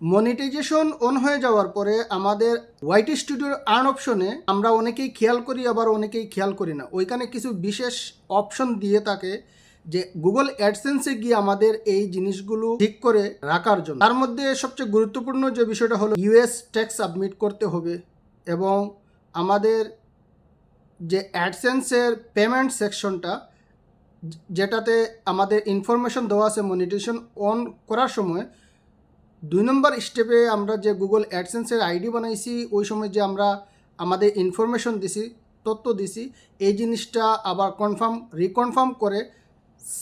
Monetization on হয়ে যাওয়ার পরে আমাদের হোয়াইট স্টুডিওর আর্ন অপশনে আমরা অনেকেই খেয়াল করি, আবার অনেকেই খেয়াল করি না। ওইখানে কিছু বিশেষ অপশন দিয়ে থাকে যে গুগল অ্যাডসেন্সে গিয়ে আমাদের এই জিনিসগুলো ঠিক করে রাখার জন্য। তার মধ্যে সবচেয়ে গুরুত্বপূর্ণ যে বিষয়টা হলো ইউএস ট্যাক্স সাবমিট করতে হবে এবং আমাদের যে অ্যাডসেন্সের পেমেন্ট সেকশনটা যেটাতে আমাদের ইনফরমেশন দেওয়া আছে মনিটেশন অন করার সময় দুই নম্বর স্টেপে আমরা যে গুগল অ্যাডসেন্সের আইডি বানাইছি, ওই সময় যে আমরা আমাদের ইনফরমেশন দিছি, তথ্য দিছি, এই জিনিসটা আবার কনফার্ম রিকনফার্ম করে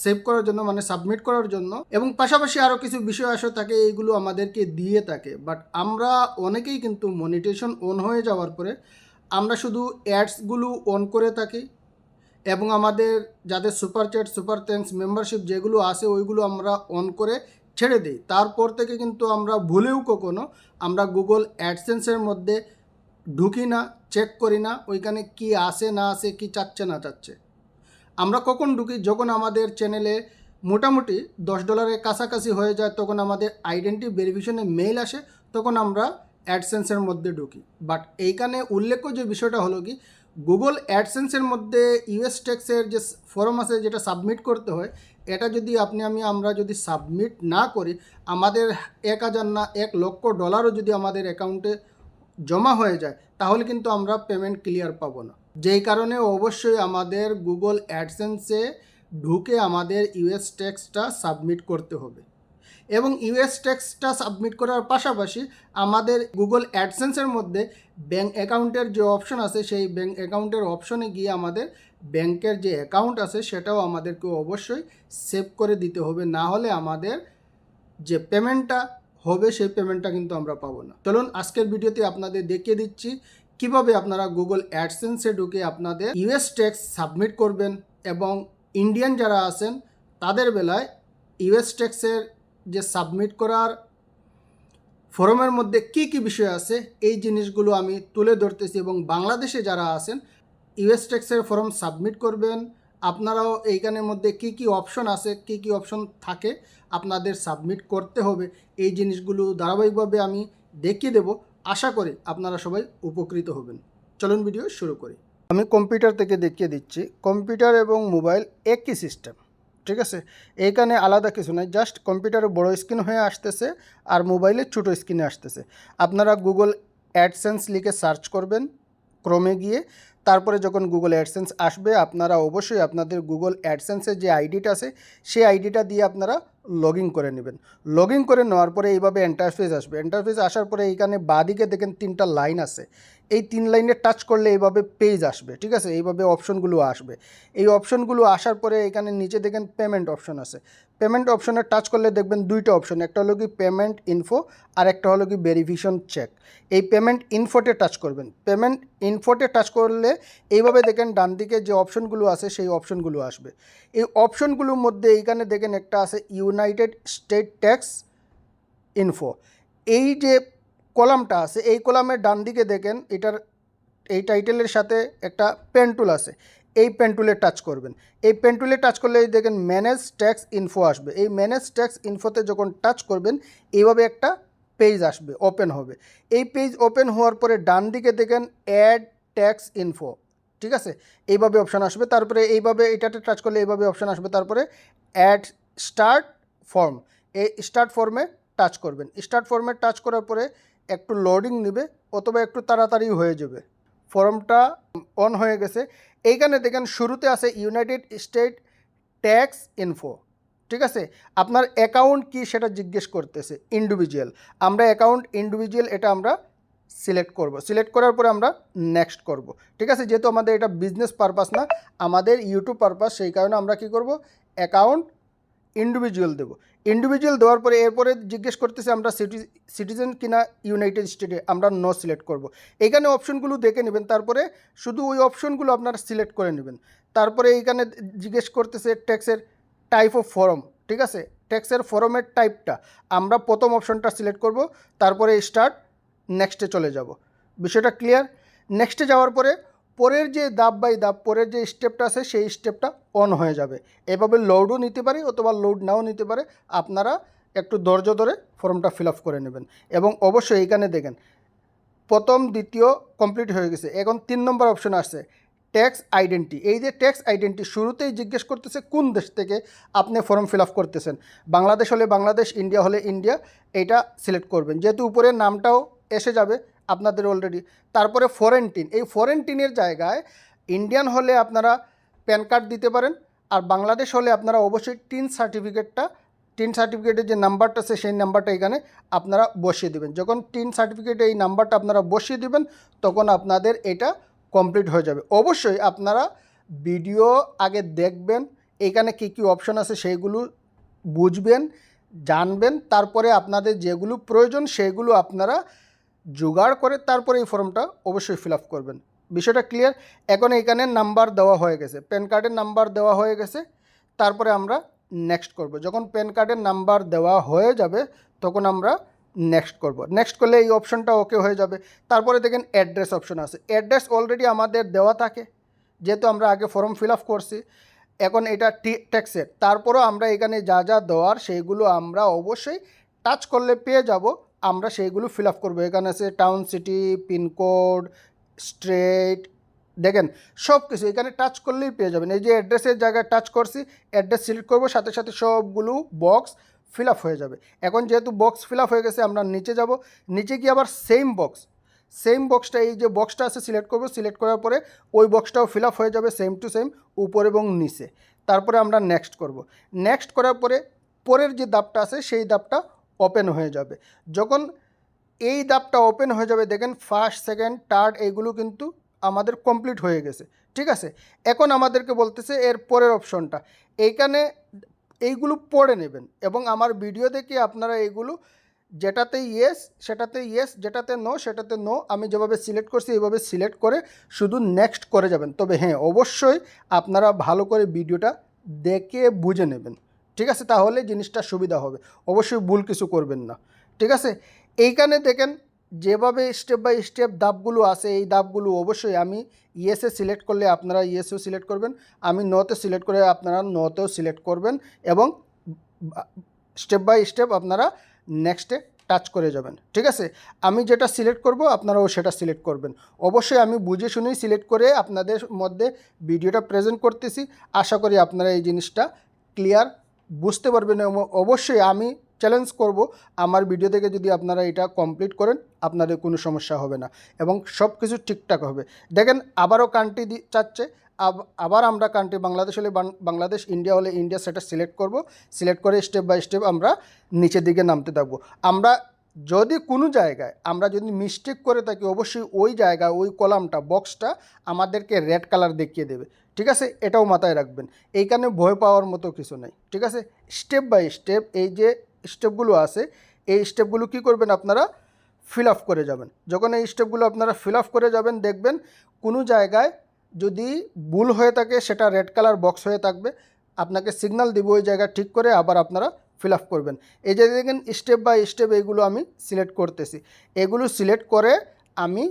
সেভ করার জন্য মানে সাবমিট করার জন্য। এবং পাশাপাশি আরও কিছু বিষয় আসে থাকে, এইগুলো আমাদেরকে দিয়ে থাকে। বাট আমরা অনেকেই কিন্তু মনিটেশন অন হয়ে যাওয়ার পরে আমরা শুধু অ্যাডসগুলো অন করে থাকি। এবং আমাদের যাদের super chat super thanks membership যেগুলো আছে, ওইগুলো আমরা অন করে ছেড়ে দিই। তারপর থেকে কিন্তু আমরা ভুলেও কখনো আমরা গুগল অ্যাডসেন্সের মধ্যে ঢুকি না চেক করি না, ওইখানে কি আসে না আসে কি চাচ্ছে, না চাচ্ছে। আমরা কখন ঢুকি? যখন আমাদের চ্যানেলে মোটামুটি দশ ডলারের কাছাকাছি হয়ে যায়, তখন আমাদের আইডেন্টি ভেরিফিকেশনে মেইল আসে, তখন আমরা অ্যাডসেন্সের মধ্যে ঢুকি। বাট এইখানে উল্লেখ্য যে বিষয়টা হলো কি গুগল অ্যাডসেন্সের মধ্যে ইউএস ট্যাক্সের যে ফর্ম আছে যেটা সাবমিট করতে হয়, এটা যদি আপনি আমি, আমরা যদি সাবমিট না করি, আমাদের এক হাজার না, এক লক্ষ ডলারও যদি আমাদের অ্যাকাউন্টে জমা হয়ে যায়, তাহলে কিন্তু আমরা পেমেন্ট ক্লিয়ার পাবো না। যেই কারণে অবশ্যই আমাদের গুগল অ্যাডসেন্সে ঢুকে আমাদের ইউএস ট্যাক্সটা সাবমিট করতে হবে। এবং ইউএস ট্যাক্সটা সাবমিট করার পাশাপাশি আমাদের গুগল অ্যাডসেন্সের মধ্যে ব্যাঙ্ক অ্যাকাউন্টের যে অপশন আছে, সেই ব্যাঙ্ক অ্যাকাউন্টের অপশনে গিয়ে আমাদের ব্যাংকের যে অ্যাকাউন্ট আছে, সেটাও আমাদেরকে অবশ্যই সেভ করে দিতে হবে। না হলে আমাদের যে পেমেন্টটা হবে, সেই পেমেন্টটা কিন্তু আমরা পাবো না। চলুন আজকের ভিডিওতে আপনাদের দেখিয়ে দিচ্ছি, কীভাবে আপনারা গুগল অ্যাডসেন্সে ঢুকে আপনাদের ইউএস ট্যাক্স সাবমিট করবেন এবং ইন্ডিয়ান যারা আছেন, তাদের বেলায় ইউএস ট্যাক্সের যে সাবমিট করার ফরমের মধ্যে কি কি বিষয় আছে, এই জিনিসগুলো আমি তুলে ধরতেছি এবং বাংলাদেশে যারা আছেন ইউএস ট্যাক্সের ফর্ম সাবমিট করবেন। আপনারাও এইখানের মধ্যে কি কি অপশন আছে, কি কি অপশন থাকে, আপনাদের সাবমিট করতে হবে। এই জিনিসগুলো ধারাবাহিকভাবে আমি দেখিয়ে দেব। আশা করি আপনারা সবাই উপকৃত হবেন। চলুন ভিডিও শুরু করি। আমি কম্পিউটার থেকে দেখিয়ে দিচ্ছি। কম্পিউটার এবং মোবাইল একই সিস্টেম ঠিক আছে? এইখানে আলাদা কিছু নাই জাস্ট কম্পিউটারে বড় স্ক্রিন হয়ে আসতেছে আর মোবাইলে ছোটো স্ক্রিনে আসতেছে। আপনারা গুগল অ্যাডসেন্স লিখে সার্চ করবেন ক্রমে গিয়ে, তারপরে যখন গুগল অ্যাডসেন্স আসবে, আপনারা অবশ্যই আপনাদের গুগল অ্যাডসেন্সের যে আইডিটা আছে, সেই আইডিটা দিয়ে আপনারা লগ ইন করে নেবেন। লগ ইন করে নেওয়ার পরে এইভাবে এন্টারফেস আসবে। এন্টারফেস আসার পরে এইখানে বাদিকে দেখেন তিনটা লাইন আছে। এই তিন লাইনে টাচ করলে এইভাবে পেজ আসবে, ঠিক আছে? এইভাবে অপশনগুলো আসবে। এই অপশনগুলো আসার পরে এখানে নিচে দেখেন পেমেন্ট অপশন আছে। পেমেন্ট অপশনে টাচ করলে দেখবেন দুইটা অপশন একটা হলো কি পেমেন্ট ইনফো আর একটা হলো কি ভেরিফিকেশন চেক এই পেমেন্ট ইনফোতে টাচ করবেন। পেমেন্ট ইনফোতে টাচ করলে এইভাবে দেখেন ডান দিকে যে অপশনগুলো আছে, সেই অপশনগুলো আসবে। এই অপশনগুলোর মধ্যে এইখানে দেখেন একটা আছে ইউনাইটেড স্টেট ট্যাক্স ইনফো। এই যে কলামটা আছে, এই কলামের ডান দিকে দেখেন, এটার, এই টাইটেলের সাথে একটা পেন্টুল আছে। এই পেন্টুলে টাচ করবেন। এই পেন্টুলে টাচ করলে দেখেন ম্যানেজ ট্যাক্স ইনফো আসবে। এই ম্যানেজ ট্যাক্স ইনফোতে যখন টাচ করবেন, এইভাবে একটা পেজ আসবে, ওপেন হবে। এই পেজ ওপেন হওয়ার পরে ডান দিকে দেখেন অ্যাড ট্যাক্স ইনফো, ঠিক আছে? এইভাবে অপশান আসবে। তারপরে এইভাবে এটাতে টাচ করলে এইভাবে অপশান আসবে। তারপরে অ্যাড স্টার্ট ফর্ম এই স্টার্ট ফর্মে টাচ করবেন। স্টার্ট ফর্মে টাচ করার পরে একটু লোডিং নেবে, অথবা একটু তাড়াতাড়ি হয়ে যাবে। ফর্মটা অন হয়ে গেছে। এইখানে দেখেন শুরুতে আছে ইউনাইটেড স্টেট ট্যাক্স ইনফো ঠিক আছে? আপনার অ্যাকাউন্ট কি সেটা জিজ্ঞেস করতেছে ইন্ডিভিজুয়াল আমরা অ্যাকাউন্ট ইন্ডিভিজুয়াল এটা আমরা সিলেক্ট করব। সিলেক্ট করার পরে আমরা নেক্সট করব। ঠিক আছে? যেহেতু আমাদের এটা বিজনেস পারপাস না, আমাদের ইউটিউব পারপাস সেই কারণে আমরা কি করব? অ্যাকাউন্ট ইন্ডিভিজুয়াল দেবো। ইন্ডিভিজুয়াল দেওয়ার পরে এরপরে জিজ্ঞেস করতেছে, আমরা সিটি সিটিজেন কিনা ইউনাইটেড স্টেটে আমরা নো সিলেক্ট করব। এইখানে অপশনগুলো দেখে নেবেন, তারপরে শুধু ওই অপশনগুলো আপনারা সিলেক্ট করে নেবেন। তারপরে এইখানে জিজ্ঞেস করতেছে ট্যাক্সের টাইপ অফ ফর্ম ঠিক আছে? ট্যাক্সের ফর্মের টাইপটা আমরা প্রথম অপশনটা সিলেক্ট করব, তারপরে স্টার্ট নেক্সটে চলে যাব। বিষয়টা ক্লিয়ার নেক্সটে যাওয়ার পরে পরের যে দাব বাই দাব পরের যে স্টেপটা আছে, সেই স্টেপটা অন হয়ে যাবে। এভাবে লোডও নিতে পারে, অথবা লোড নাও নিতে পারে। আপনারা একটু ধৈর্য ধরে ফর্মটা ফিল আপ করে নেবেন। এবং অবশ্যই এইখানে দেখেন, প্রথম, দ্বিতীয় কমপ্লিট হয়ে গেছে। এখন তিন নম্বর অপশন আসছে ট্যাক্স আইডেন্টি এই যে ট্যাক্স আইডেন্টি শুরুতেই জিজ্ঞেস করতেছে, কোন দেশ থেকে আপনি ফর্ম ফিল আপ করতেছেন? বাংলাদেশ হলে বাংলাদেশ ইন্ডিয়া হলে ইন্ডিয়া এইটা সিলেক্ট করবেন। যেহেতু উপরে নামটাও এসে যাবে আপনাদের অলরেডি তারপরে ফরেন টিন এই ফরেন টিনের জায়গায় ইন্ডিয়ান হলে আপনারা প্যান কার্ড দিতে পারেন, আর বাংলাদেশ হলে আপনারা অবশ্যই টিন সার্টিফিকেটটা টিন সার্টিফিকেটের যে নাম্বারটা আছে, সেই নাম্বারটা এখানে আপনারা বসিয়ে দেবেন। যখন টিন সার্টিফিকেটে এই নাম্বারটা আপনারা বসিয়ে দেবেন, তখন আপনাদের এটা কমপ্লিট হয়ে যাবে। অবশ্যই আপনারা ভিডিও আগে দেখবেন, এখানে কী কী অপশন আছে সেইগুলো বুঝবেন, জানবেন, তারপরে আপনাদের যেগুলো প্রয়োজন সেগুলো আপনারা জোগাড় করে তারপরে এই ফর্মটা অবশ্যই ফিল আপ করবেন। বিষয়টা ক্লিয়ার এখন এখানে নাম্বার দেওয়া হয়ে গেছে। প্যান কার্ডের নাম্বার দেওয়া হয়ে গেছে। তারপরে আমরা নেক্সট করব। যখন প্যান কার্ডের নাম্বার দেওয়া হয়ে যাবে, তখন আমরা নেক্সট করব। নেক্সট করলে এই অপশনটা ওকে হয়ে যাবে। তারপরে দেখেন অ্যাড্রেস অপশন আছে। অ্যাড্রেস অলরেডি আমাদের দেওয়া থাকে। যেহেতু আমরা আগে ফর্ম ফিল আপ করছি। এখন এটা ট্যাক্সের তারপরেও আমরা এখানে যা যা দেওয়ার, সেইগুলো আমরা অবশ্যই টাচ করলে পেয়ে যাব। আমরা সেইগুলো ফিল আপ করব। এখানে আছে টাউন সিটি পিনকোড স্ট্রেট দেখেন সব কিছু এখানে টাচ করলেই পেয়ে যাবেন। এই যে অ্যাড্রেসের জায়গায় টাচ করছি অ্যাড্রেস সিলেক্ট করব, সাথে সাথে সবগুলো বক্স ফিল আপ হয়ে যাবে। এখন যেহেতু বক্স ফিল আপ হয়ে গেছে, আমরা নিচে যাব। নিচে গিয়ে আবার সেম বক্স সেম বক্সটা এই যে বক্সটা আছে সিলেক্ট করব। সিলেক্ট করার পরে ওই বক্সটাও ফিল আপ হয়ে যাবে সেম টু সেম উপর এবং নিচে। তারপরে আমরা নেক্সট করব। নেক্সট করার পরে পরের যে দাপটা আছে, সেই দাপটা ওপেন হয়ে যাবে। যখন এই দাপটা ওপেন হয়ে যাবে, দেখেন ফার্স্ট সেকেন্ড থার্ড এইগুলো কিন্তু আমাদের কমপ্লিট হয়ে গেছে। ঠিক আছে? এখন আমাদেরকে বলতেছে এর পরের অপশনটা এইখানে এইগুলো পড়ে নেবেন এবং আমার ভিডিও দেখে আপনারা এইগুলো যেটাতে ইয়েস সেটাতে ইয়েস যেটাতে নো সেটাতে নো আমি যেভাবে সিলেক্ট করছি এইভাবে সিলেক্ট করে শুধু নেক্সট করে যাবেন। তবে হ্যাঁ অবশ্যই আপনারা ভালো করে ভিডিওটা দেখে বুঝে নেবেন। ঠিক আছে? তাহলে জিনিসটা সুবিধা হবে। অবশ্যই ভুল কিছু করবেন না। ঠিক আছে? এইখানে দেখেন, যেভাবে স্টেপ বাই স্টেপ ধাপগুলো আছে, এই ধাপগুলো অবশ্যই আমি ইয়েসে সিলেক্ট করলে আপনারা ইয়েসেও সিলেক্ট করবেন, আমি নতে সিলেক্ট করে আপনারা নতেও সিলেক্ট করবেন এবং স্টেপ বাই স্টেপ আপনারা নেক্সটে টাচ করে যাবেন। ঠিক আছে? আমি যেটা সিলেক্ট করব, আপনারাও সেটা সিলেক্ট করবেন। অবশ্যই আমি বুঝে শুনেই সিলেক্ট করে আপনাদের মধ্যে ভিডিওটা প্রেজেন্ট করতেছি। আশা করি আপনারা এই জিনিসটা ক্লিয়ার বুঝতে পারবেন এবং অবশ্যই আমি চ্যালেঞ্জ করব। আমার ভিডিও থেকে যদি আপনারা এটা কমপ্লিট করেন, আপনাদের কোনো সমস্যা হবে না এবং সব কিছু ঠিকঠাক হবে। দেখেন, আবারও কান্ট্রি চাচ্ছে। আব- আবার আমরা কান্ট্রি বাংলাদেশ হলে বাংলাদেশ ইন্ডিয়া হলে ইন্ডিয়া সেটা সিলেক্ট করব। সিলেক্ট করে স্টেপ বাই স্টেপ আমরা নিচের দিকে নামতে থাকব। আমরা যদি কোনো জায়গায়, আমরা যদি মিস্টেক করে থাকি, অবশ্যই ওই জায়গায় ওই কলামটা বক্সটা আমাদেরকে রেড কালার দেখিয়ে দেবে। ঠিক আছে? এটাও মাথায় রাখবেন। এইখানে ভয় পাওয়ার মতো কিছু নেই, ঠিক আছে? স্টেপ বাই স্টেপ এই যে স্টেপগুলো আছে, এই স্টেপগুলো কি করবেন আপনারা? ফিল আপ করে যাবেন। যখন এই স্টেপগুলো আপনারা ফিল আপ করে যাবেন, দেখবেন কোনো জায়গায় যদি ভুল হয়ে থাকে, সেটা রেড কালার বক্স হয়ে থাকবে। আপনাকে সিগন্যাল দিব ওই জায়গা ঠিক করে, আবার আপনারা ফিল আপ করবেন। এই যে দেখেন স্টেপ বাই স্টেপ এইগুলো আমি সিলেক্ট করতেছি। এগুলো সিলেক্ট করে আমি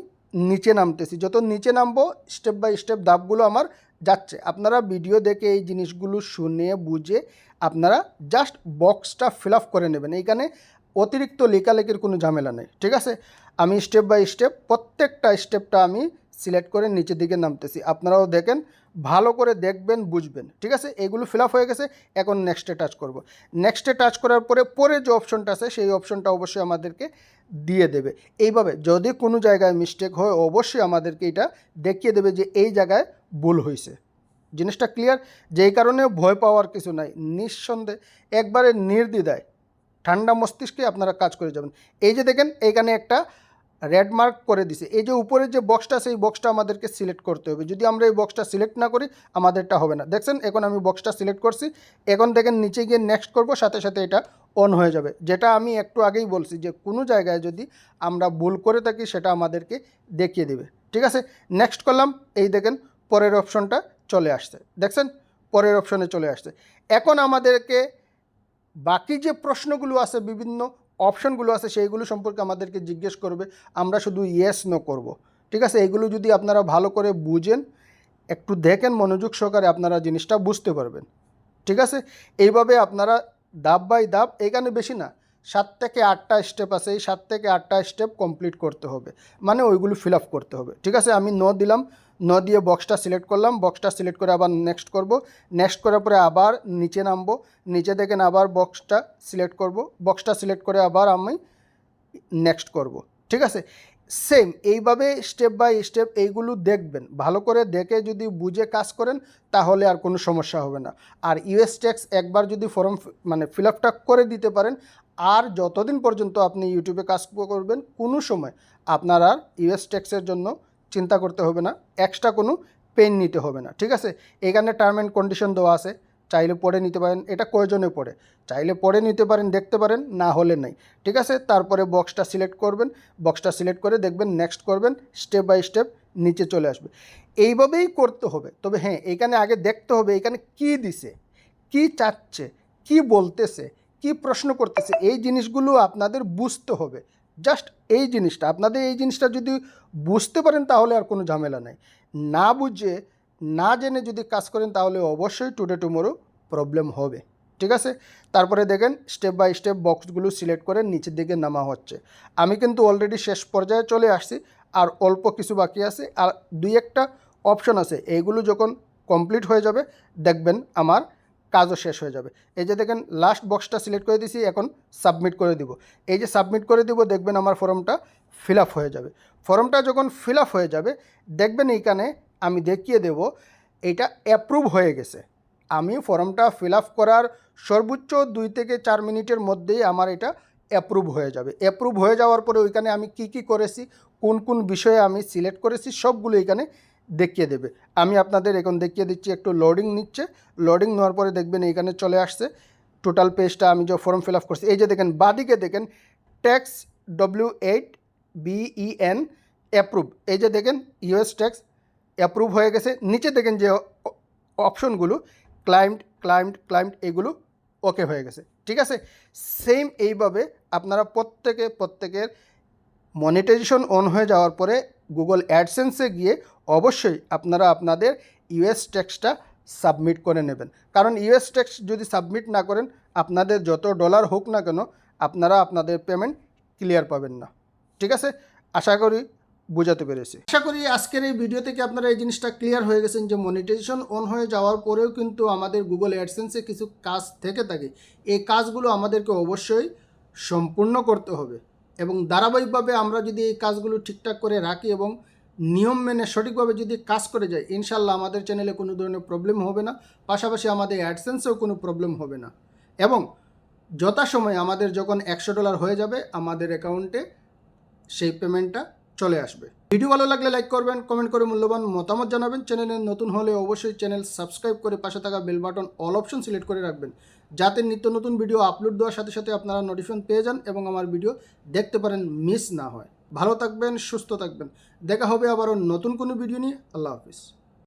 নিচে নামতেছি। যত নিচে নামবো স্টেপ বাই স্টেপ ধাপগুলো আমার যাচ্ছে। আপনারা ভিডিও দেখে এই জিনিসগুলো শুনে, বুঝে আপনারা জাস্ট বক্সটা ফিল আপ করে নেবেন। এইখানে অতিরিক্ত লেখালেখির কোনো ঝামেলা নেই, ঠিক আছে? আমি স্টেপ বাই স্টেপ প্রত্যেকটা স্টেপটা আমি সিলেক্ট করে নিচের দিকে নামতেছি। আপনারাও দেখেন, ভালো করে দেখবেন, বুঝবেন, ঠিক আছে? এগুলো ফিল হয়ে গেছে, এখন নেক্সটে টাচ করব। নেক্সটে টাচ করার পরে পরে যে অপশনটা আছে, সেই অপশনটা অবশ্যই আমাদেরকে দিয়ে দেবে। এইভাবে যদি কোনো জায়গায় মিস্টেক হয়, অবশ্যই আমাদেরকে এটা দেখিয়ে দেবে যে এই জায়গায় ভুল হয়েছে। জিনিসটা ক্লিয়ার যেই কারণে ভয় পাওয়ার কিছু নাই। নিঃসন্দেহে একবারে নির্দ্বিধায় ঠান্ডা মস্তিষ্কে আপনারা কাজ করে যাবেন। এই যে দেখেন, এইখানে একটা রেড মার্ক করে দিছে। এই যে উপরে যে বক্সটা সেই বক্সটা আমাদেরকে সিলেক্ট করতে হবে। যদি আমরা এই বক্সটা সিলেক্ট না করি, আমাদেরটা হবে না। দেখছেন, এখন আমি বক্সটা সিলেক্ট করছি। এখন দেখেন, নিচে গিয়ে নেক্সট করব, সাথে সাথে এটা অন হয়ে যাবে। যেটা আমি একটু আগেই বলছি যে, কোনো জায়গায় যদি আমরা ভুল করে থাকি, সেটা আমাদেরকে দেখিয়ে দেবে। ঠিক আছে? নেক্সট করলাম, এই দেখেন পরের অপশনটা চলে আসছে। দেখছেন? পরের অপশনে চলে আসছে। এখন আমাদেরকে বাকি যে প্রশ্নগুলো আছে, বিভিন্ন অপশনগুলো আছে, সেইগুলো সম্পর্কে আমাদেরকে জিজ্ঞেস করবে। আমরা শুধু ইয়েস নো করব। ঠিক আছে? এগুলো যদি আপনারা ভালো করে বুঝেন, একটু দেখেন, মনোযোগ সহকারে আপনারা জিনিসটা বুঝতে পারবেন। ঠিক আছে? এইভাবে আপনারা দাব বাই দাব এখানে বেশি না সাত থেকে আটটা স্টেপ আছে, এই সাত থেকে আটটা স্টেপ কমপ্লিট করতে হবে। মানে ওইগুলো ফিল আপ করতে হবে। ঠিক আছে? আমি ন দিলাম, ন দিয়ে বক্সটা সিলেক্ট করলাম। বক্সটা সিলেক্ট করে আবার নেক্সট করব। নেক্সট করার পরে আবার নিচে নামবো। নিচে দেখেন আবার বক্সটা সিলেক্ট করব। বক্সটা সিলেক্ট করে আবার আমি নেক্সট করব। ঠিক আছে? সেম এইভাবে স্টেপ বাই স্টেপ এইগুলো দেখবেন। ভালো করে দেখে যদি বুঝে কাজ করেন, তাহলে আর কোনো সমস্যা হবে না। আর ইউএস ট্যাক্স একবার যদি ফর্ম মানে ফিল আপটা করে দিতে পারেন, আর যতদিন পর্যন্ত আপনি ইউটিউবে কাজ করবেন, কোনো সময় আপনার আর ইউএস ট্যাক্সের জন্য চিন্তা করতে হবে না। এক্সট্রা কোনো পেন নিতে হবে না। ঠিক আছে? এখানে টার্ম অ্যান্ড কন্ডিশন দেওয়া আছে। চাইলে পরে নিতে পারেন, এটা কয়জনে পড়ে। চাইলে পরে নিতে পারেন, দেখতে পারেন, না হলে নাই। ঠিক আছে? তারপরে বক্সটা সিলেক্ট করবেন। বক্সটা সিলেক্ট করে দেখবেন নেক্সট করবেন স্টেপ বাই স্টেপ নিচে চলে আসবে। এইভাবেই করতে হবে। তবে হ্যাঁ এখানে আগে দেখতে হবে, এখানে কি দিছে, কি চাচ্ছে, কি বলতেছে, কি প্রশ্ন করতেছে, এই জিনিসগুলো আপনাদের বুঝতে হবে। জাস্ট এই জিনিসটা। আপনাদের এই জিনিসটা যদি বুঝতে পারেন, তাহলে আর কোনো ঝামেলা নাই। না বুঝে না জেনে যদি কাজ করেন, তাহলে অবশ্যই টুডে টুমোরো প্রবলেম হবে। ঠিক আছে? তারপরে দেখেন স্টেপ বাই স্টেপ বক্সগুলো সিলেক্ট করে নিচের দিকে নামা হচ্ছে। আমি কিন্তু অলরেডি শেষ পর্যায়ে চলে আসছি, আর অল্প কিছু বাকি আছে, আর দুই একটা অপশন আছে। এইগুলো যখন কমপ্লিট হয়ে যাবে, দেখবেন আমার কাজও শেষ হয়ে যাবে। এই যে দেখেন লাস্ট বক্সটা সিলেক্ট করে দিছি, এখন সাবমিট করে দিব। এই যে সাবমিট করে দিব, দেখবেন আমার ফর্মটা ফিল হয়ে যাবে। ফর্মটা যখন ফিল হয়ে যাবে, দেখবেন এইখানে আমি দেখিয়ে দেব, এটা অ্যাপ্রুভ হয়ে গেছে। আমি ফর্মটা ফিল আপ করার সর্বোচ্চ দুই থেকে চার মিনিটের মধ্যেই আমার এটা অ্যাপ্রুভ হয়ে যাবে। অ্যাপ্রুভ হয়ে যাওয়ার পরে ওইখানে আমি কি কি করেছি, কোন কোন বিষয়ে আমি সিলেক্ট করেছি, সবগুলো এখানে দেখিয়ে দেবে। আমি আপনাদের এখন দেখিয়ে দিচ্ছি, একটু লোডিং নিচ্ছে। লোডিং নেওয়ার পরে দেখবেন এইখানে চলে আসছে। টোটাল পেজটা আমি যে ফর্ম ফিল আপ করছি, এই যে দেখেন, বাদিকে দেখেন tax W eight B E N approve এই যে দেখেন ইউএস ট্যাক্স অ্যাপ্রুভ হয়ে গেছে, নিচে দেখেন যে অপশনগুলো ক্লাইম্ট ক্লাইম্ট ক্লাইম্ট এগুলো ওকে হয়ে গেছে। ঠিক আছে? সেম এইভাবে আপনারা প্রত্যেকে, প্রত্যেকের মনিটাইজেশন অন হয়ে যাওয়ার পরে গুগল অ্যাডসেন্সে গিয়ে অবশ্যই আপনারা আপনাদের ইউএস ট্যাক্সটা সাবমিট করে নেবেন। কারণ ইউএস ট্যাক্স যদি সাবমিট না করেন, আপনাদের যত ডলার হোক না কেন, আপনারা আপনাদের পেমেন্ট ক্লিয়ার পাবেন না। ঠিক আছে? আশা করি বোঝাতে পেরেছি। আশা করি আজকের এই ভিডিও থেকে আপনারা এই জিনিসটা ক্লিয়ার হয়ে গেছেন যে মনিটাইজেশন অন হয়ে যাওয়ার পরেও কিন্তু আমাদের গুগল অ্যাডসেন্সে কিছু কাজ থেকে থাকে। এই কাজগুলো আমাদেরকে অবশ্যই সম্পূর্ণ করতে হবে এবং ধারাবাহিকভাবে আমরা যদি এই কাজগুলো ঠিকঠাক করে রাখি এবং নিয়ম মেনে সঠিকভাবে যদি কাজ করে যাই ইনশাল্লাহ আমাদের চ্যানেলে কোনো ধরনের প্রবলেম হবে না। পাশাপাশি আমাদের অ্যাডসেন্সেও কোনো প্রবলেম হবে না। এবং যথাসময় আমাদের যখন একশো ডলার হয়ে যাবে, আমাদের অ্যাকাউন্টে সেই পেমেন্টটা চলে আসবে। ভিডিও ভালো লাগলে লাইক করবেন কমেন্ট করে মূল্যবান মতামত জানাবেন। চ্যানেলে নতুন হলে অবশ্যই চ্যানেল সাবস্ক্রাইব করে পাশে থাকা bell button all option select করে রাখবেন। যাতে নিত্য নতুন ভিডিও আপলোড দেওয়ার সাথে সাথে আপনারা নোটিফিকেশন পেয়ে যান এবং আমার ভিডিও দেখতে পারেন মিস না হয়। ভালো থাকবেন, সুস্থ থাকবেন। দেখা হবে আবারও নতুন কোনো ভিডিও নিয়ে। আল্লাহ হাফিজ।